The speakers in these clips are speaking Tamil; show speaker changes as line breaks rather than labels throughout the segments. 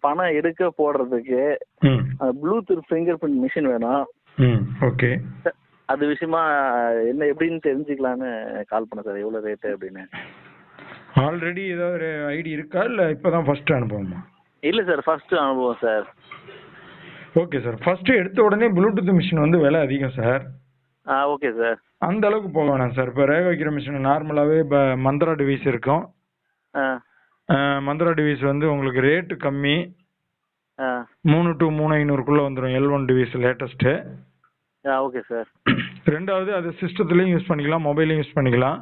பணம் எடுக்க போடுறதுக்கு ப்ளூடூத் ஃபிங்கர் பிரிண்ட் மிஷின் வேணும்.
ஓகே.
அது விஷயமா என்ன எப்படின்னு தெரிஞ்சுக்கலான்னு கால் பண்ணேன் சார். எவ்வளோ ரேட்டு அப்படின்னு.
ஆல்ரெடி ஏதாவது ஒரு ஐடி இருக்கா? இல்லை இப்போ தான் ஃபஸ்ட்டு அனுபவமா?
இல்லை சார் ஃபர்ஸ்ட் அனுபவம் சார்.
Okay sir. ஃபஸ்ட்டு எடுத்த உடனே ப்ளூடூத் மிஷின் வந்து விலை அதிகம் சார்.
ஆ ஓகே சார்.
அந்த அளவுக்கு போக வேணாம் சார். இப்போ ரேக வைக்கிற மிஷின் நார்மலாகவே இப்போ மந்த்ரா டிவைஸ் இருக்கும்.
ஆ.
மந்த்ரா டிவைஸ் வந்து உங்களுக்கு ரேட்டு கம்மி. மூணு டு மூணு ஐநூறுக்குள்ளே வந்துடும் L one device latest
okay sir.
ரெண்டாவது அது சிஸ்டத்துலேயும் யூஸ் பண்ணிக்கலாம் மொபைலையும் யூஸ் பண்ணிக்கலாம்.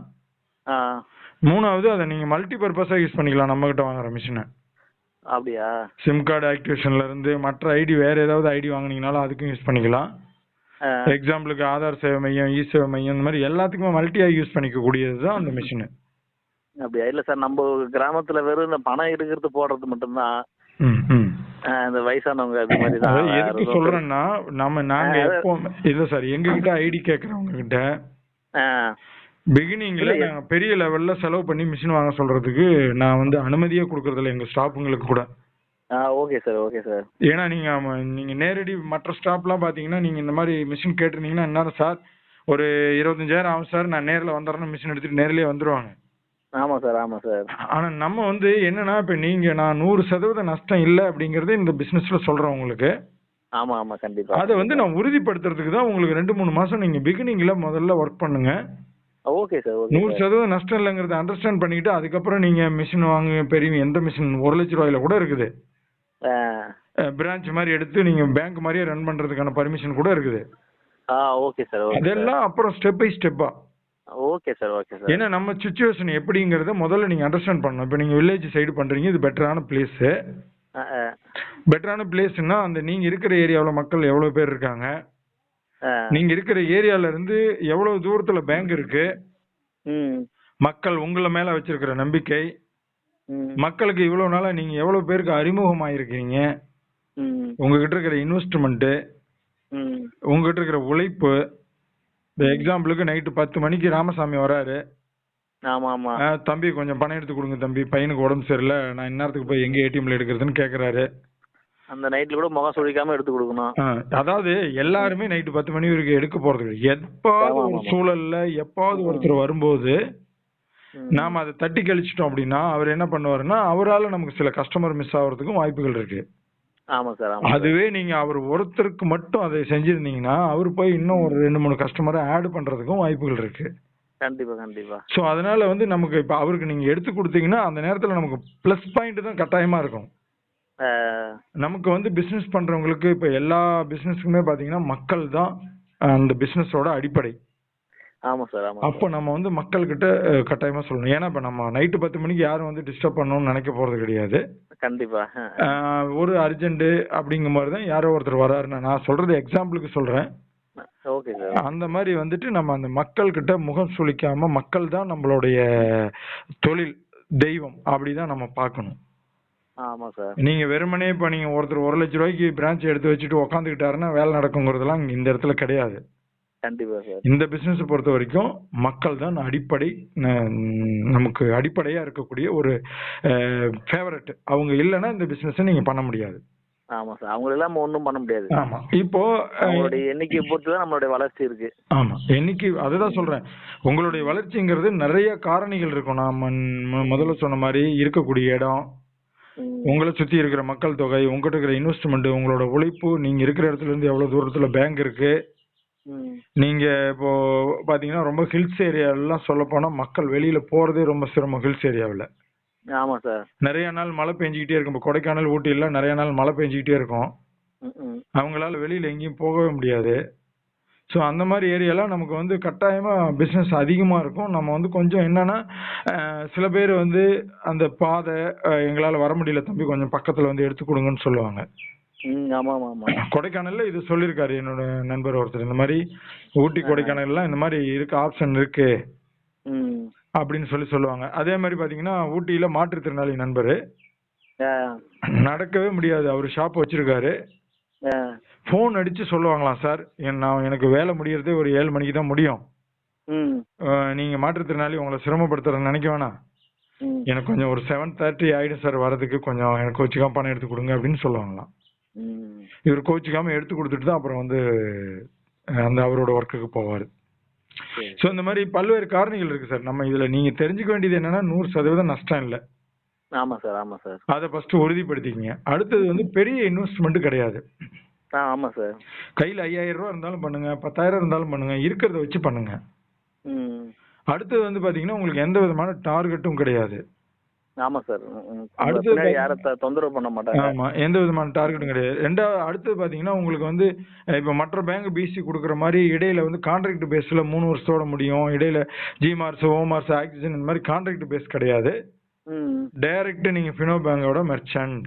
மூணாவது அதை நீங்கள் மல்டி பர்பஸாக யூஸ் பண்ணிக்கலாம் நம்மக்கிட்ட வாங்குற மிஷினை.
அப்படியா?
சிம் கார்டு ஆக்டிவேஷன்ல இருந்து மற்ற ஐடி வேற ஏதாவது ஐடி வாங்குனீங்கனாலும் அதுக்கும் யூஸ் பண்ணிக்கலாம். எக்ஸாம்பிளுக்கு ஆதார் சேவை மையம் இ சேவை மையம் இந்த மாதிரி எல்லாத்துக்குமே மல்டியாக யூஸ் பண்ணிக்க கூடியது தான் அந்த மிஷின்.
அப்படியா? இல்லை சார் நம்ம கிராமத்தில் வெறும் இந்த பணம் எடுக்கிறது போடுறது மட்டும்தான். இந்த வயசானவங்க அது மாதிரி தான்.
எதுக்கு சொல்றேன்னா நம்ம நாங்க எப்போ இல்ல சார் எங்க கிட்ட ஐடி கேக்குறவங்க கிட்ட பிகினிங்ல
இல்ல,
நாங்க பெரிய லெவல்ல செலவு பண்ணி மிஷின் வாங்க சொல்றதுக்கு நான் வந்து அனுமதியே கொடுக்கறதில்ல எங்க ஸ்டாஃபுங்களுக்கு கூட.
Okay sir okay sir.
ஏன்னா நீங்க நீங்க நேரடி மற்ற ஸ்டாப்லாம் பாத்தீங்கன்னா நீங்க இந்த மாதிரி மிஷின் கேட்டிருந்தீங்கன்னா என்ன சார் ஒரு இருபத்தஞ்சாயிரம் ஆகும் சார் நான் நேர்ல வந்துடுறேன் மிஷின் எடுத்துட்டு நேர்லயே வந்துருவாங்க.
ஆமாம் சார் ஆமாம் சார்.
ஆனா நம்ம வந்து என்னன்னா இப்ப நீங்க நான் நூறு சதவீத நஷ்டம் இல்லை அப்படிங்கறது இந்த பிசினஸ்ல சொல்றேன் உங்களுக்கு.
ஆமாம் ஆமாம் கண்டிப்பாக
அதை வந்து நான் உறுதிப்படுத்துறதுக்கு தான் உங்களுக்கு ரெண்டு மூணு மாசம் நீங்க பிகினிங்ல முதல்ல ஒர்க் பண்ணுங்க.
ஓகே சார் ஓகே
நூறு சதவீதம் நஷ்டம் இல்லைங்கிறத அண்டர்ஸ்டாண்ட் பண்ணிக்கிட்டு அதுக்கப்புறம் நீங்க மிஷின் வாங்குங்க பெரிய எந்த மிஷின் ஒரு லட்ச ரூபாயில கூட இருக்குது. பிரான்ச் மாதிரி எடுத்து நீங்க பேங்க் மாதிரியே ரன் பண்றதுக்கான பர்மிஷன் கூட இருக்குது.
ஆ ஓகே சார்
அதெல்லாம் அப்புறம் ஸ்டெப் பை ஸ்டெப்பா
ஓகே சார் ஓகே சார்
ஏன்னா நம்ம சுச்சுவேஷன் எப்படிங்கிறத முதல்ல நீங்க அண்டர்ஸ்டாண்ட் பண்ணணும். இப்போ நீங்க வில்லேஜ் சைடு பண்றீங்க இது பெட்டரான பிளேஸ் பெட்டரான பிளேஸ்னா அந்த நீங்க இருக்கிற ஏரியாவில் மக்கள் எவ்வளவு பேர் இருக்காங்க?
ஆ
நீங்க இருக்கிற ஏரியால இருந்து எவ்வளவு தூரத்துல பேங்க் இருக்கு? மக்கள் உங்களை மேல வச்சிருக்கிற நம்பிக்கை. மக்களுக்கு இவ்வளவு நாளா நீங்க எவ்வளவு பேருக்கு அறிமுகமாயிருக்கீங்க
ம்.
உங்ககிட்ட இருக்கிற இன்வெஸ்ட்மெண்ட்
ம்.
உங்ககிட்ட இருக்கிற உழைப்பு. இந்த எக்ஸாம்பிளுக்கு நைட்டு பத்து மணிக்கு ராமசாமி வராரு.
ஆமாம். ஆமாம்
"ஆ, தம்பி கொஞ்சம் பணம் எடுத்து கொடுங்க தம்பி. பையனுக்கு உடம்பு சரியில்லை. நான் இந்நேரத்துக்கு போய் எங்க ஏடிஎம்ல எடுக்கிறதுன்னு கேக்குறாரு.
அந்த நைட்டில் கூட முகம் சுழிக்காமல் எடுத்து கொடுக்கணும்.
அதாவது எல்லாருமே நைட்டு பத்து மணி வரைக்கும் எடுக்க போறது எப்பாவது
ஆமா,
ஒரு
ஆமா.
சூழல்ல எப்பாவது ஒருத்தர் வரும்போது. நாம அதை தட்டி கழிச்சிட்டோம் அப்படின்னா அவர் என்ன பண்ணுவாருன்னா அவரால நமக்கு சில கஸ்டமர் மிஸ் ஆகுறதுக்கும் வாய்ப்புகள் இருக்கு. அதுவே நீங்க அவர் ஒருத்தருக்கு மட்டும் அதை செஞ்சிருந்தீங்கன்னா அவர் போய் இன்னும் ஒரு ரெண்டு மூணு கஸ்டமரை ஆட் பண்றதுக்கும் வாய்ப்புகள் இருக்கு.
கண்டிப்பாக கண்டிப்பாக
ஸோ அதனால வந்து நமக்கு இப்போ அவருக்கு நீங்க எடுத்து கொடுத்தீங்கன்னா அந்த நேரத்துல நமக்கு ப்ளஸ் பாயிண்ட் தான் கட்டாயமா இருக்கும். நமக்கு வந்து பிசினஸ் பண்றவங்களுக்கு இப்போ எல்லா பிசினஸ்க்குமே பாத்தீங்கன்னா மக்கள் தான் அந்த பிசினஸோட அடிப்படை. அப்போ நம்ம வந்து மக்கள்கிட்ட அஹ், கட்டாயமா சொல்லணும். ஏன்னா இப்போ நம்ம நைட்டு பத்து மணிக்கு யாரும் வந்து டிஸ்டர்ப் பண்ணணும்னு நினைக்க போறது கிடையாது.
கண்டிப்பாக
ஆஹ், ஒரு அர்ஜென்ட் அப்படிங்கிற மாதிரி தான் யாரோ ஒருத்தர் வராருன்னு நான் சொல்றது எக்ஸாம்பிளுக்கு சொல்றேன்.
சார்
அந்த மாதிரி வந்துட்டு நம்ம அந்த மக்கள்கிட்ட முகம் சுளிக்காம மக்கள் தான் நம்மளுடைய தொழில் தெய்வம் அப்படிதான் நம்ம பார்க்கணும்.
சார்.
நீங்க வெறுமனே இப்போ நீங்க ஒருத்தர் ஒரு லட்ச ரூபாய்க்கு பிரான்ச் எடுத்து வச்சுட்டு உக்காந்துக்கிட்டாருன்னா வேலை நடக்குங்கிறதெல்லாம் இங்க இந்த இடத்துல கிடையாது.
கண்டிப்பாக சார்.
இந்த பிசினஸ் பொறுத்த வரைக்கும் மக்கள் தான் அடிப்படை நமக்கு அடிப்படையா இருக்கக்கூடிய ஒரு ஃபேவரட் அவங்க இல்லைன்னா இந்த பிசினஸ் நீங்க பண்ண முடியாது.
ஆமாம் சார். அவங்கள இல்லாமல் ஒன்றும் பண்ண முடியாது.
ஆமா. இப்போ
அவங்களுடைய எண்ணிக்கையை பொறுத்து தான் நம்மளுடைய வளர்ச்சி இருக்கு.
ஆமா. என்னைக்கு அதுதான் சொல்றேன். உங்களுடைய வளர்ச்சிங்கிறது நிறைய காரணிகள் இருக்கும். நான் முதல்ல சொன்ன மாதிரி இருக்கக்கூடிய இடம். உங்களை சுத்தி இருக்கிற மக்கள் தொகை உங்ககிட்ட இருக்கிற இன்வெஸ்ட்மெண்ட் உங்களோட உழைப்பு நீங்க இருக்கிற இடத்துல இருந்து எவ்வளவு தூரத்துல பேங்க் இருக்கு. நீங்க இப்போ பாத்தீங்கன்னா ரொம்ப ஹில்ஸ் ஏரியாலாம் சொல்ல போனா மக்கள் வெளியில போறதே ரொம்ப சிரமம் ஹில்ஸ் ஏரியாவில்
ஆமாம் சார்
நிறைய நாள் மழை பெஞ்சிக்கிட்டே இருக்கும். இப்போ கொடைக்கானல் ஊட்டியில் நிறைய நாள் மழை பெஞ்சிக்கிட்டே இருக்கும். அவங்களால வெளியில எங்கேயும் போகவே முடியாது. ஸோ அந்த மாதிரி ஏரியாலாம் நமக்கு வந்து கட்டாயமா பிஸ்னஸ் அதிகமாக இருக்கும். நம்ம வந்து கொஞ்சம் என்னன்னா சில பேர் வந்து அந்த பாதை எங்களால் வர முடியல தம்பி கொஞ்சம் பக்கத்தில் வந்து எடுத்து கொடுங்கன்னு சொல்லுவாங்க. கொடைக்கானல்ல இது சொல்லியிருக்காரு என்னோட நண்பர் ஒருத்தர். இந்த மாதிரி ஊட்டி கொடைக்கானல்லாம் இந்த மாதிரி இருக்கு ஆப்ஷன் இருக்கு. அப்படின்னு சொல்லி சொல்லுவாங்க. அதே மாதிரி பாத்தீங்கன்னா ஊட்டியில மாற்றுத்திறனாளி நண்பர். நடக்கவே முடியாது. அவர் ஷாப் வச்சிருக்காரு. ஃபோன் அடிச்சு சொல்லுவாங்களாம் சார் நான் எனக்கு வேலை முடியறதே ஒரு ஏழு மணிக்கு தான் முடியும். நீங்க மாற்றுத்திறனாளி உங்களை சிரமப்படுத்துறேன்னு நினைக்க வேணாம். எனக்கு கொஞ்சம் ஒரு செவன் தேர்ட்டி ஆயிடும் சார் வரதுக்கு கொஞ்சம் எனக்கு கோச்சிக்காம பணம் எடுத்து கொடுங்க அப்படின்னு சொல்லுவாங்களாம். இவர் கோச்சிக்காம எடுத்து கொடுத்துட்டு தான் அப்புறம் வந்து அந்த அவரோட ஒர்க்குக்கு போவார். ஸோ இந்த மாதிரி பல்வேறு காரணிகள் இருக்கு சார். நம்ம இதுல நீங்க தெரிஞ்சுக்க வேண்டியது என்னன்னா நூறு சதவீதம் நஷ்டம் இல்லை.
ஆமாம் சார் ஆமாம் சார்.
அதை ஃபர்ஸ்ட் உறுதிப்படுத்திக்கங்க. அடுத்தது வந்து பெரிய இன்வெஸ்ட்மெண்ட் கிடையாது.
ஆ ஆமாம் சார்.
கையில் ஐயாயிரம் ரூபா இருந்தாலும் பண்ணுங்க பத்தாயிரம் இருந்தாலும் பண்ணுங்க இருக்கிறத வச்சு பண்ணுங்க. அடுத்தது வந்து பாத்தீங்கன்னா உங்களுக்கு எந்த விதமான டார்கெட்டும் கிடையாது.
ஆமாம் சார். ம், ம்.
அடுத்தது
பின்னாடி யாரும் த- தொந்தரவு பண்ண மாட்டாங்க.
ஆமா எந்த விதமான டார்கெட்டும் கிடையாது. ரெண்டாவது அடுத்தது பாத்தீங்கன்னா உங்களுக்கு வந்து இப்ப மற்ற பேங்க் பிசி கொடுக்குற மாதிரி இடையில வந்து கான்ட்ராக்ட் பேஸ்ல மூணு வருஷத்தோட முடியும். இடையில G Mars O Mars oxygen இந்த மாதிரி கான்ட்ராக்ட் பேஸ் கிடையாது. டைரக்ட் நீங்க ஃபினோ பேங்கோட மெர்ச்சன்ட்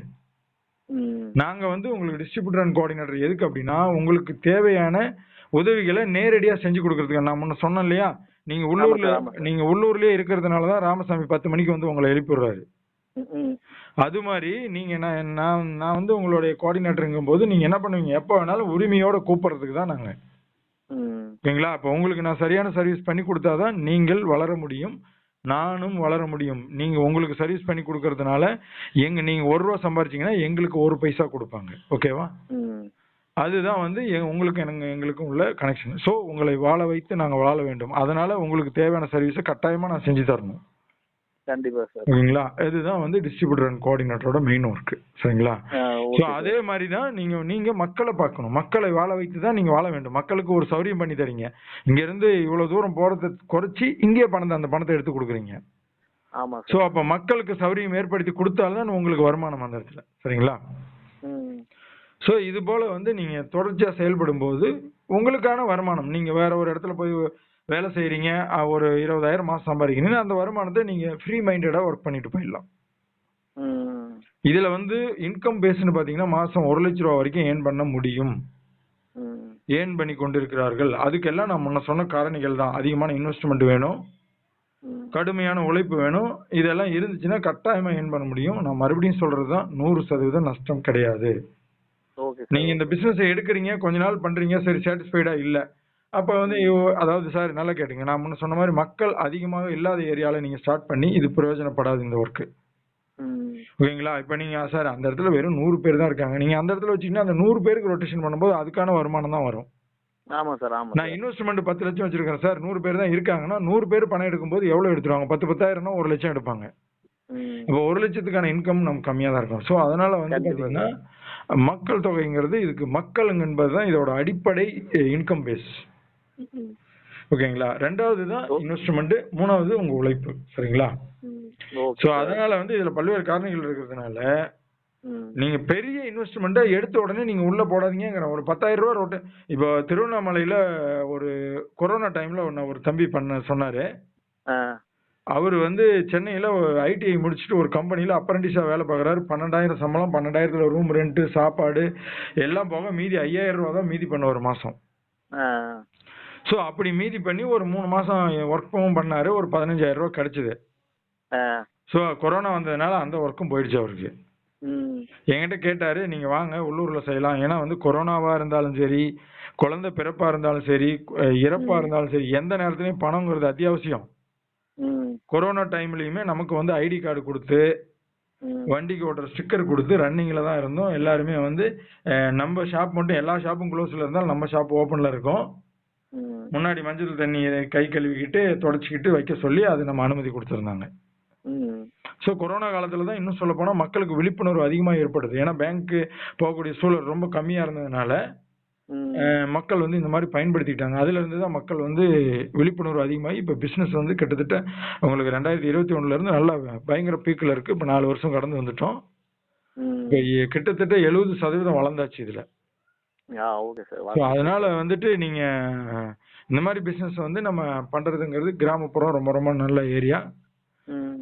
நாங்க வந்து உங்களுக்கு டிஸ்ட்ரிபியூட்டர் அண்ட் கோஆர்டினேட்டர் எதுக்கு அப்படின்னா உங்களுக்கு தேவையான உதவிகளை நேரடியா செஞ்சு கொடுக்கறதுக்கு. நான் முன்ன சொன்னேன் இல்லையா? நீங்க உள்ளூர்ல. நீங்க உள்ளூர்லயே இருக்கிறதுனால தான் ராமசாமி பத்து மணிக்கு வந்து உங்களை எழுப்பி விடுறாரு
ம், ம்
அது மாதிரி நீங்க நான் நான் வந்து உங்களுடைய கோஆர்டினேட்டருங்கும் போது நீங்க என்ன பண்ணுவீங்க? எப்போ வேணாலும் உரிமையோட கூப்பிடுறதுக்கு தான் நாங்க. ஓகேங்களா? அப்போ உங்களுக்கு நான் சரியான சர்வீஸ் பண்ணி கொடுத்தாதான் நீங்கள் வளர முடியும். நானும் வளர முடியும். நீங்க உங்களுக்கு சர்வீஸ் பண்ணி கொடுக்கறதுனால எங்க நீங்க ஒரு ரூபா சம்பாரிச்சீங்கன்னா எங்களுக்கு ஒரு பைசா கொடுப்பாங்க. ஓகேவா? அதுதான் வந்து உங்களுக்கு எனக்கு எங்களுக்கும் உள்ள கனெக்ஷன் ஸோ உங்களை வாழ வைத்து நாங்கள் வாழ வேண்டும். அதனால உங்களுக்கு தேவையான சர்வீஸை கட்டாயமா நான் செஞ்சு தரணும்.
கண்டிப்பா சார்
ஓகேங்களா? இதுதான் வந்து டிஸ்ட்ரிபியூட்டர் அண்ட் கோஆர்டினேட்டரோட மெயின் ஒர்க் சரிங்களா? ஸோ அதே மாதிரி தான் நீங்க நீங்க மக்களை பார்க்கணும். மக்களை வாழ வைத்து தான் நீங்க வாழ வேண்டும். மக்களுக்கு ஒரு சௌரியம் பண்ணி தரீங்க. இங்க இருந்து இவ்வளவு தூரம் போறதை குறைச்சி இங்கே பணத்தை அந்த பணத்தை எடுத்து கொடுக்குறீங்க.
ஆமா
ஸோ அப்ப மக்களுக்கு சௌரியம் ஏற்படுத்தி கொடுத்தால்தான் உங்களுக்கு வருமானம் அந்த இடத்துல. சரிங்களா? ஸோ இது போல வந்து நீங்க தொடர்ச்சியா செயல்படும் போது உங்களுக்கான வருமானம் நீங்க வேற ஒரு இடத்துல போய் வேலை செய்றீங்க அஹ் ஒரு இருபதாயிரம் மாசம் சம்பாதிக்கிறீங்க அந்த வருமானத்தை நீங்க ஃப்ரீ மைண்டடா ஒர்க் பண்ணிட்டு போயிடலாம். இதுல வந்து இன்கம் பேஸ்னு பாத்தீங்கன்னா மாசம் ஒரு லட்ச ரூபா வரைக்கும் ஏர்ன் பண்ண முடியும். ஏர்ன் பண்ணி கொண்டிருக்கிறார்கள். அதுக்கெல்லாம் நான் முன்ன சொன்ன காரணிகள் தான். அதிகமான இன்வெஸ்ட்மெண்ட் வேணும். கடுமையான உழைப்பு வேணும். இதெல்லாம் இருந்துச்சுன்னா கட்டாயமா ஏர்ன் பண்ண முடியும். நான் மறுபடியும் சொல்றது தான் நூறு சதவீதம் நஷ்டம் கிடையாது. நீங்க இந்த பிசினஸ் எடுக்கிறீங்க கொஞ்ச நாள் பண்றீங்க சரி சாட்டிஸ்ஃபைடா இல்ல. அப்ப வந்து அதாவது சார் நல்லா கேட்டுங்க. நான் முன்ன சொன்ன மாதிரி மக்கள் அதிகமாக இல்லாத ஏரியால நீங்க ஸ்டார்ட் பண்ணி இது பிரயோஜனப்படாது இந்த ஒர்க்
ம்.
ஓகேங்களா? இப்ப நீங்க சார் அந்த இடத்துல வெறும் நூறு பேர் தான் இருக்காங்க. நீங்க அந்த இடத்துல வச்சீங்கன்னா அந்த நூறு பேருக்கு ரொட்டேஷன் பண்ணும்போது அதுக்கான வருமானம் தான் வரும்.
ஆமா சார் ஆமா
நான் இன்வெஸ்ட்மெண்ட் பத்து லட்சம் வச்சிருக்கேன் சார் நூறு பேர் தான் இருக்காங்கன்னா நூறு பேர் பணம் எடுக்கும்போது எவ்வளவு எடுத்துருவாங்க? பத்து பத்தாயிரம்னா ஒரு லட்சம் எடுப்பாங்க. இப்போ ஒரு லட்சத்துக்கான இன்கம் நமக்கு கம்மியா தான் இருக்கும். ஸோ அதனால வந்து பாத்தீங்கன்னா மக்கள் தொகைங்கிறது இதுக்கு மக்கள் என்பது தான் இதோட அடிப்படை இன்கம் பேஸ் ஓகேங்களா? ரெண்டாவது தான் இன்வெஸ்ட்மெண்ட் மூணாவது உங்க உழைப்பு. சரிங்களா?
ஓகே.
அதனால வந்து இதுல பல்வேறு காரணங்கள் இருக்கிறதுனால நீங்க பெரிய இன்வெஸ்ட்மெண்ட்டை எடுத்த உடனே நீங்க உள்ள போடாதீங்கிற ஒரு பத்தாயிரம் ரூபா ரோட்டு. இப்போ திருவண்ணாமலையில ஒரு கொரோனா டைம்ல ஒன்று ஒரு தம்பி பண்ண சொன்னாரு.
ஆ.
அவர் வந்து சென்னையில ஐடிஐ முடிச்சுட்டு ஒரு கம்பெனில அப்ரண்டிஸா வேலை பார்க்குறாரு. பன்னெண்டாயிரம் சம்பளம் பன்னெண்டாயிரத்துல ரூம் ரெண்ட் சாப்பாடு எல்லாம் போக மீதி ஐயாயிரம் ரூபா தான் மீதி பண்ண ஒரு மாசம்.
ஆ.
ஸோ அப்படி மீதி பண்ணி ஒரு மூணு மாசம் ஒர்க்கும் பண்ணாரு. ஒரு பதினஞ்சாயிரம் ரூபா கிடைச்சது. ஸோ கொரோனா வந்ததுனால அந்த ஒர்க்கும் போயிடுச்சு அவருக்கு. என்கிட்ட கேட்டாரு நீங்க வாங்க உள்ளூர்ல செய்யலாம். ஏன்னா வந்து கொரோனாவா இருந்தாலும் சரி குழந்தை பிறப்பா இருந்தாலும் சரி இறப்பா இருந்தாலும் சரி எந்த நேரத்துலயும் பணங்கிறது அத்தியாவசியம். கொரோனா டைம்லயுமே நமக்கு வந்து ஐடி கார்டு கொடுத்து வண்டிக்கு ஓட்டுற ஸ்டிக்கர் கொடுத்து ரன்னிங்ல தான் இருந்தோம். எல்லாருமே வந்து நம்ம ஷாப் மட்டும் எல்லா ஷாப்பும் க்ளோஸ்ல இருந்தாலும் நம்ம ஷாப் ஓப்பன்ல இருக்கும். முன்னாடி மஞ்சள் தண்ணி கை கழுவிக்கிட்டு தொடச்சிக்கிட்டு வைக்க சொல்லி அது நம்ம அனுமதி கொடுத்துருந்தாங்க. ஸோ கொரோனா காலத்துல தான் இன்னும் சொல்ல போனா மக்களுக்கு விழிப்புணர்வு அதிகமா ஏற்படுது. ஏன்னா பேங்க்கு போகக்கூடிய சூழல் ரொம்ப கம்மியா இருந்ததுனால மக்கள் வந்து இந்த மாதிரி பயன்படுத்திக்கிட்டாங்க. அதுல இருந்து தான் மக்கள் வந்து விழிப்புணர்வு அதிகமாகி இப்போ பிசினஸ் வந்து கிட்டத்தட்ட உங்களுக்கு ரெண்டாயிரத்தி இருபத்தி ஒண்ணுல இருந்து நல்லா பயங்கர பீக்கில் இருக்கு. இப்போ நாலு வருஷம் கடந்து வந்துட்டோம். இப்போ கிட்டத்தட்ட எழுபது சதவீதம் வளர்ந்தாச்சு இதுல. அதனால வந்துட்டு நீங்க இந்த மாதிரி பிசினஸ் வந்து நம்ம பண்றதுங்கிறது கிராமப்புறம் ரொம்ப ரொம்ப நல்ல ஏரியா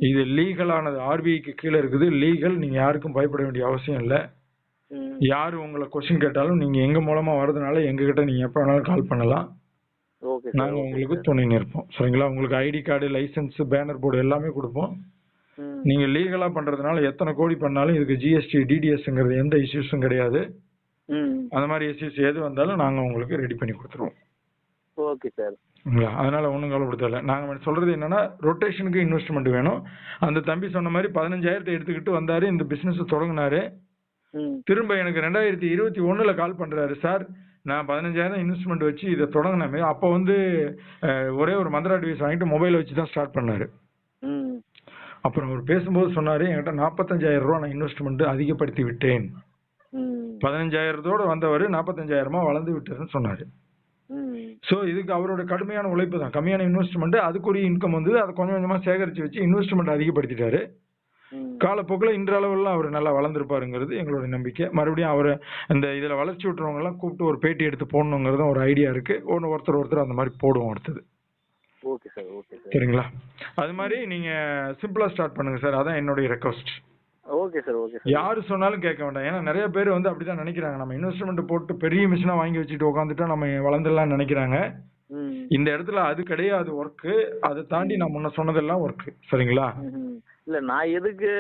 இது லீகலானது ஆர்பிஐக்கு கீழே இருக்குது. லீகல் நீங்க யாருக்கும் பயப்பட வேண்டிய அவசியம் இல்லை. யார் உங்களை கொஸ்டின் கேட்டாலும் நீங்க எங்க மூலமா வரதுனால எங்ககிட்ட நீங்க எப்ப வேணாலும் கால் பண்ணலாம். நாங்க உங்களுக்கு துணை நிற்போம். சரிங்களா? உங்களுக்கு ID card licence banner board எல்லாமே கொடுப்போம். நீங்க லீகலா பண்றதுனால எத்தனை கோடி பண்ணாலும் இதுக்கு ஜிஎஸ்டி டிடிஎஸ்ங்கிறது எந்த இஷ்யூஸும் கிடையாது. அந்த மாதிரி இஷ்யூஸ் எது வந்தாலும் நாங்க உங்களுக்கு ரெடி பண்ணி கொடுத்துருவோம்.
Okay sir.
அதனால ஒன்றும் கவலைப்படுத்தல. நாங்கள் சொல்றது என்னன்னா ரொட்டேஷனுக்கு இன்வெஸ்ட்மெண்ட் வேணும். அந்த தம்பி சொன்ன மாதிரி பதினஞ்சாயிரத்தை எடுத்துக்கிட்டு வந்தாரு இந்த பிசினஸ் தொடங்கினாரு. திரும்ப எனக்கு ரெண்டாயிரத்தி இருபத்தி ஒண்ணுல கால் பண்றாரு சார். நான் பதினஞ்சாயிரம் இன்வெஸ்ட்மெண்ட் வச்சு இதை தொடங்கினமே அப்போ வந்து ஒரே ஒரு மந்திரா டிவைஸ் வாங்கிட்டு மொபைல் வச்சு தான் ஸ்டார்ட் பண்ணாரு. அப்புறம் அவர் பேசும்போது சொன்னாரு என்கிட்ட நாற்பத்தஞ்சாயிரம் ரூபா நான் இன்வெஸ்ட்மெண்ட் அதிகப்படுத்தி விட்டேன். பதினஞ்சாயிரத்தோட வந்தவர் நாற்பத்தஞ்சாயிரமா வளர்ந்து விட்டாருன்னு சொன்னாரு. ஸோ இதுக்கு அவரோட கடுமையான உழைப்பு தான். கம்மியான இன்வெஸ்ட்மெண்ட் அதுக்குரிய இன்கம் வந்து அதை கொஞ்சம் கொஞ்சமா சேகரிச்சு வச்சு இன்வெஸ்ட்மெண்ட் அதிகப்படுத்திட்டாரு. காலப்போக்கில் இன்றளவில் அவர் நல்லா வளர்ந்துருப்பாருங்கிறது எங்களோட நம்பிக்கை. மறுபடியும் அவர் இந்த இதில் வளர்ச்சி விட்டுறவங்க எல்லாம் கூப்பிட்டு ஒரு பேட்டி எடுத்து போடணுங்கிறது ஒரு ஐடியா இருக்கு. ஒன்று ஒருத்தர் ஒருத்தர் அந்த மாதிரி போடுவோம் அடுத்தது.
Okay sir okay sir.
சரிங்களா? அது மாதிரி நீங்க சிம்பிளா ஸ்டார்ட் பண்ணுங்க சார். அதான் என்னுடைய request
okay sir okay sir.
யாரு சொன்னாலும் கேட்க வேண்டாம். ஏன்னா நிறைய பேர் வந்து அப்படிதான் நினைக்கிறாங்க. நம்ம இன்வெஸ்ட்மெண்ட் போட்டு பெரிய மிஷினா வாங்கி வச்சுட்டு உட்காந்துட்டா நம்ம வளர்ந்துடலாம்னு நினைக்கிறாங்க. இந்த இடத்துல அது கிடையாது ஒர்க்கு அதை தாண்டி நான் முன்ன சொன்னதெல்லாம் ஒர்க்கு சரிங்களா.
இல்ல நான் எதுக்கு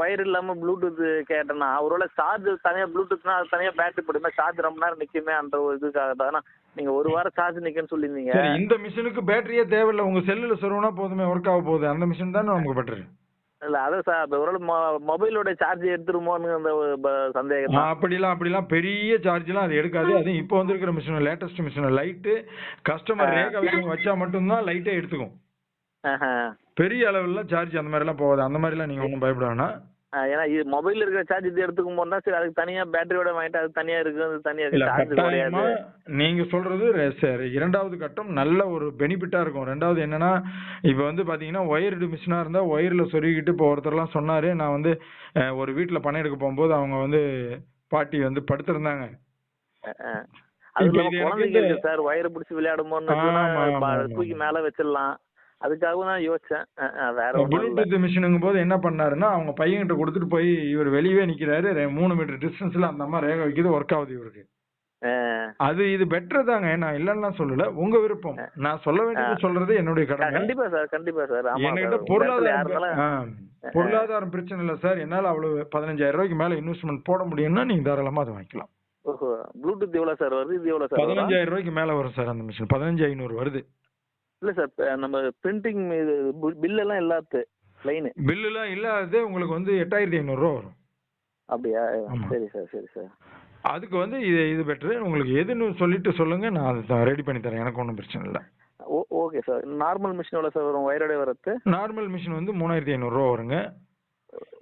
ஒயர் இல்லாம ப்ளூடூத் கேட்டேன்னா ஒருவேளை சார்ஜ் தனியா ப்ளூடூத்னா அது தனியா பேட்டரி போட்டுமே சார்ஜ் ரொம்ப நேரம் நிக்குமே அந்த ஒரு இதுக்காக தான். நீங்க ஒரு வாரம் சார்ஜ் நிக்குன்னு சொல்லியிருந்தீங்க.
இந்த மிஷினுக்கு பேட்டரியே தேவையில்லை. உங்க செல்லுல சொருவினா போதுமே ஒர்க் ஆக போகுது. அந்த மிஷின் தானே நமக்கு பெட்டர்
இல்ல அதான் சார் இப்ப ஒருவேளை மொபைலோட சார்ஜ் எடுத்துருமோன்னு அந்த ஒரு சந்தேகம்
அப்படிலாம் அப்படிலாம் பெரிய சார்ஜ்லாம் அது எடுக்காது. அதுவும் இப்போ வந்திருக்கிற machine latest machine light customer Rekha வச்சா மட்டும்தான் லைட்டே எடுத்துக்கும். பெரிய அளவுலாம் சார்ஜ் அந்த மாதிரிலாம் போகாது. அந்த மாதிரிலாம் நீங்க ஒன்றும் பயப்பட வேணாம்.
ஏன்னா இது மொபைல்ல இருக்கிற சார்ஜ் இது எடுத்துக்கும் போது தான் சரி அதுக்கு தனியா பேட்டரியோட வாங்கிட்டு அது தனியா இருக்கு அது தனியா இருக்கு சார்ஜ் கிடையாது
நீங்க சொல்றது சரி இரண்டாவது கட்டம் நல்ல ஒரு பெனிஃபிட்டா இருக்கும். ரெண்டாவது என்னன்னா இப்ப வந்து பாத்தீங்கன்னா ஒயர்டு மிஷினா இருந்தா ஒயர்ல சொருகிட்டு இப்போ ஒருத்தர்லாம் சொன்னாரு நான் வந்து ஒரு வீட்டுல பணம் எடுக்க போகும்போது அவங்க வந்து பாட்டி வந்து படுத்திருந்தாங்க.
அது குழந்தைங்க சார் வயிறு பிடிச்சி விளையாடுமோன்னு
ஆமா, ஆமா,
ப-
ஆமா.
தூக்கி மேல வச்சிடலாம். அதுக்காகவும் தான் யோசிச்சேன். வேற
ப்ளூடூத் மிஷினுங்கும் போது என்ன பண்ணாருன்னா அவங்க பையன்கிட்ட கொடுத்துட்டு போய் இவர் வெளியவே நிக்கிறாரு. மூணு மீட்டர் டிஸ்டன்ஸ்ல அந்த அம்மா ரேகை வைக்குது ஒர்க் ஆகுது இவருக்கு. அது இது பெட்டர் தாங்க. நான் இல்லைன்னா சொல்லல. உங்க விருப்பம். நான் சொல்ல வேண்டியது சொல்றது என்னுடைய கடமை.
கண்டிப்பா சார் கண்டிப்பா சார்.
என்கிட்ட பொருளாதாரம் பொருளாதாரம் பிரச்சனை இல்லை சார். என்னால அவ்வளவு பதினஞ்சாயிரம் ரூபாய்க்கு மேல இன்வெஸ்ட்மெண்ட் போட முடியும்னா நீங்க தாராளமா அதை வாங்கிக்கலாம்.
ப்ளூடூத் எவ்வளவு சார் வருது? இது எவ்வளவு சார்
பதினஞ்சாயிரம் ரூபாய்க்கு மேல வரும் சார் அந்த மிஷின் பதினஞ்சு ஐநூறு வருது.
இல்ல சார் நம்ம பிரிண்டிங் பில் எல்லாம் இல்லாத லைனு
பில்லுலாம் இல்லாததே உங்களுக்கு வந்து எட்டாயிரத்தி ஐநூறு ரூபா வரும்.
அப்படியா. சரி சார் சரி சார்
அதுக்கு வந்து இது இது பெட்ரு உங்களுக்கு எதுன்னு சொல்லிட்டு சொல்லுங்க நான் அதை ரெடி பண்ணி தரேன். எனக்கு ஒன்றும் பிரச்சனை இல்லை.
Oh okay sir normal machine எவ்வளவு சார் வரும் வயரோட வரது
நார்மல் மிஷின் வந்து மூணாயிரத்தி ஐநூறுரூவா வருங்க.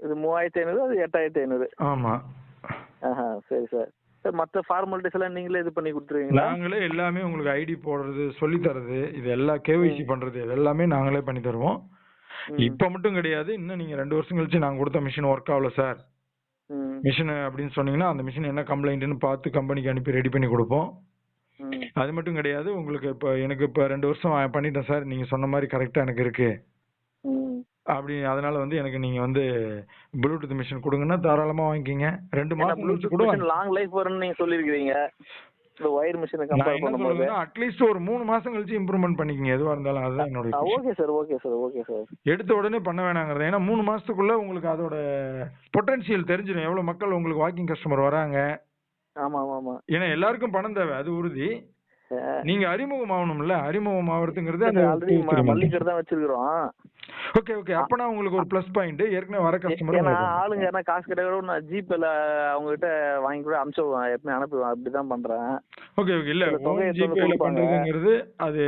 இது மூவாயிரத்தி ஐநூறு அது எட்டாயிரத்தி ஐநூறு.
ஆமா.
ஆஹா சரி சார் சார் மற்ற ஃபார்மாலிட்டிஸ் எல்லாம் நீங்களே இது பண்ணி கொடுத்துருவீங்களா?
நாங்களே எல்லாமே உங்களுக்கு ஐடி போடுறது சொல்லி தரது இது எல்லாம் கேஒய்சி பண்றது இது எல்லாமே நாங்களே பண்ணி தருவோம். இப்ப மட்டும் கிடையாது இன்னும் நீங்க ரெண்டு வருஷம் கழிச்சு நாங்க கொடுத்த மிஷின் ஒர்க் ஆகல சார் மிஷின் அப்படின்னு சொன்னீங்கன்னா அந்த மிஷின் என்ன கம்ப்ளைண்ட்னு பார்த்து கம்பெனிக்கு அனுப்பி ரெடி பண்ணி கொடுப்போம். அது மட்டும் கிடையாது உங்களுக்கு இப்போ எனக்கு இப்போ ரெண்டு வருஷம் பண்ணிட்டேன் சார் நீங்க சொன்ன மாதிரி கரெக்டா எனக்கு இருக்கு. அப்படி அதனால வந்து எனக்கு நீங்க வந்து ப்ளூடூத் மிஷின் கொடுங்கன்னா தாராளமா வாங்கிக்கிங்க. ரெண்டு மாசம் கழிச்சு
ப்ளூடூத்
கூட
லாங் லைஃப் வரும்னு நீங்க சொல்லியிருக்கீங்க இந்த ஒயர் மிஷினை கம்பேர் பண்ணும்போது.
அட்லீஸ்ட் ஒரு மூணு மாசம் கழிச்சு இம்ப்ரூவ்மெண்ட் பண்ணிக்கிங்க. எதுவா இருந்தாலும் அதுதான் என்னோட.
Okay sir okay sir okay sir
எடுத்த உடனே பண்ண வேணாங்கிறது. ஏன்னா மூணு மாசத்துக்குள்ள உங்களுக்கு அதோட பொட்டன்ஷியல் தெரிஞ்சிடும் எவ்வளவு மக்கள் உங்களுக்கு வாக்கிங் கஸ்டமர் வராங்க.
ஆமா ஆமா
ஏன்னா எல்லாருக்கும் பணம் தேவை. அது உறுதி. நீங்க அறிமுகம் ஆகணும்ல? அறிமுகம் ஆகிறதுங்கிறது அந்த
ஆல்ரெடி மல்லிகர் தான் வச்சிருக்கிறோம்.
ஓகே ஓகே அப்பனா உங்களுக்கு ஒரு ப்ளஸ் பாயிண்ட் ஏற்கனவே வர கஸ்டமர்
ஏன்னா ஆளுங்க யாரா காசு கிடையாது நான் ஜிபேல அவங்க கிட்ட வாங்கி கூட அனுப்பிச்சுடுவேன். எப்பவுமே அனுப்புவேன் அப்படிதான் பண்றேன்.
ஓகே ஓகே இல்ல ஜிபேல. பண்றதுங்கிறது அது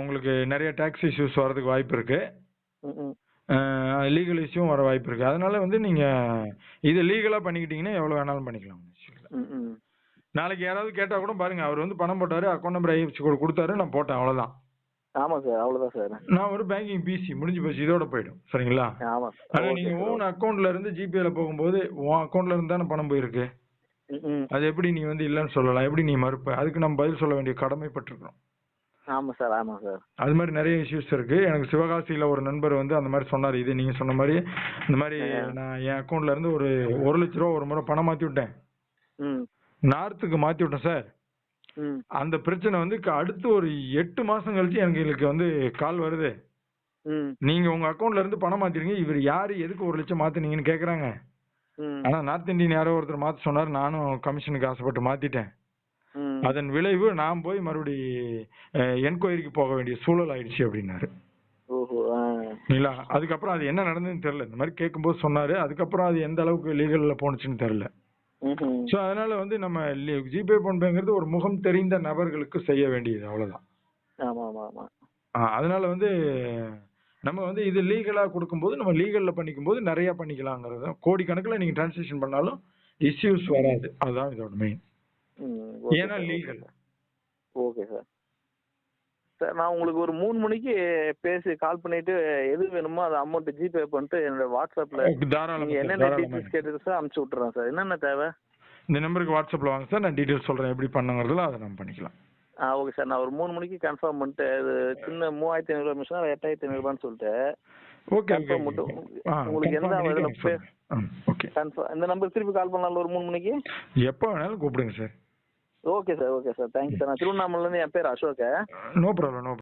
உங்களுக்கு நிறைய டாக்ஸ் இஷ்யூஸ் வரதுக்கு வாய்ப்பு இருக்கு. லீகல் இஷ்யூவும் வர வாய்ப்பு இருக்கு. அதனால வந்து நீங்க இது லீகலா பண்ணிக்கிட்டீங்கன்னா எவ்வளவு வேணாலும் பண்ணிக்கலாம். நாளைக்கு யாராவது கேட்டா கூட பாருங்க அவர் வந்து பணம் போட்டாரு அக்கௌண்ட் நம்பர் ஐஎஃப்சி கோட் கொடுத்தாரு நான் போட்டேன் அவ்வளவுதான்.
ஆமா சார் அவ்வளவுதான் சார்.
நான் ஒரு பேங்கிங் பிசி முடிஞ்சு போச்சு இதோட போயிடும் சரிங்களா?
ஆமா
ஆனா நீங்க ஓன் அக்கௌண்ட்ல இருந்து ஜிபேல போகும்போது உன் அக்கௌண்ட்ல இருந்து தானே பணம் போயிருக்கு? அது எப்படி நீ வந்து இல்லைன்னு சொல்லலாம் எப்படி நீ மறுப்ப? அதுக்கு நம்ம பதில் சொல்ல வேண்டிய கடமைப்பட்டிருக்கோம்
ஆமா சார் ஆமா சார்.
அது மாதிரி நிறைய இஷ்யூஸ் இருக்கு. எனக்கு சிவகாசியில ஒரு நண்பர் வந்து அந்த மாதிரி சொன்னாரு இது நீங்க சொன்ன மாதிரி இந்த மாதிரி நான் என் அக்கௌண்ட்ல இருந்து ஒரு ஒரு லட்ச ரூபா ஒரு முறை பணம் மாத்தி விட்டேன். நார்த்துக்கு மாத்தி விட்டேன் சார் அந்த பிரச்சனை வந்து அடுத்து ஒரு எட்டு மாசம் கழிச்சு எனக்கு இதுக்கு வந்து கால் வருது. நீங்க உங்க அக்கௌண்ட்ல இருந்து பணம் மாத்திருங்க. இவர் யாரு எதுக்கு ஒரு லட்சம் மாத்துனீங்கன்னு கேக்குறாங்க. ஆனா நார்த் இந்தியன் யாரோ ஒருத்தர் மாத்த சொன்னாரு. நானும் கமிஷனுக்கு ஆசைப்பட்டு மாத்திட்டேன். அதன் விளைவு நான் போய் மறுபடி என்கொயரிக்கு போக வேண்டிய சூழல் ஆயிடுச்சு அப்படின்னாரு. இல்லைங்களா அதுக்கப்புறம் அது என்ன நடந்ததுன்னு தெரியல. இந்த மாதிரி கேட்கும்போது சொன்னாரு. அதுக்கப்புறம் அது எந்த அளவுக்கு லீகல்ல போனுச்சுன்னு தெரியல. ஸோ அதனால வந்து நம்ம ஜிபே போன்பேங்கிறது ஒரு முகம் தெரிந்த நபர்களுக்கு செய்ய வேண்டியது அவ்வளவுதான்.
ஆமா ஆமா ஆமா
ஆ, அதனால வந்து நம்ம வந்து இது லீகலா கொடுக்கும்போது நம்ம லீகல்ல பண்ணிக்கும்போது நிறைய பண்ணிக்கலாங்கிறது கோடிக்கணக்கில் நீங்க டிரான்சாக்ஷன் பண்ணாலும் இஷ்யூஸ் வராது. அதுதான் இதோட மெயின் ஏன்னா லீகல்.
Okay sir. சார் நான் உங்களுக்கு ஒரு மூணு மணிக்கு பேசி கால் பண்ணிட்டு எது வேணுமோ அது அமௌண்ட் ஜிபே பண்ணிட்டு என்னோட வாட்ஸ்அப்ல
தாராளமா
நீங்க
sir,
என்னென்ன. டீட்டெயில்ஸ் கேட்டு சார் அனுப்பிச்சு விட்டுறேன் சார். என்னென்ன தேவை?
இந்த நம்பருக்கு வாட்ஸ்அப்ல வாங்க சார் நான் டீடைல்ஸ் சொல்றேன் எப்படி பண்ணுங்கிறதுல அதை நம்ம பண்ணிக்கலாம்.
Ah okay sir. நான் ஒரு மூணு மணிக்கு கன்ஃபார்ம் பண்ணிட்டு அது சின்ன மூவாயிரத்தி ஐநூறுபா மிஷினா எட்டாயிரத்தி ஐநூறுபான்னு சொல்லிட்டு
ஓகே
கன்ஃபார்ம் மட்டும் உங்களுக்கு எந்த இதில்
ஓகே
கன்ஃபார்ம் இந்த நம்பர் திருப்பி கால் பண்ணலாம்ல ஒரு மூணு மணிக்கு?
எப்போ வேணாலும் கூப்பிடுங்க sir.
Okay sir okay sir thank you sir நான் திருவண்ணாமலையிலேருந்து என் பேர் அசோக்
நோ ப்ராப்ளம் நோ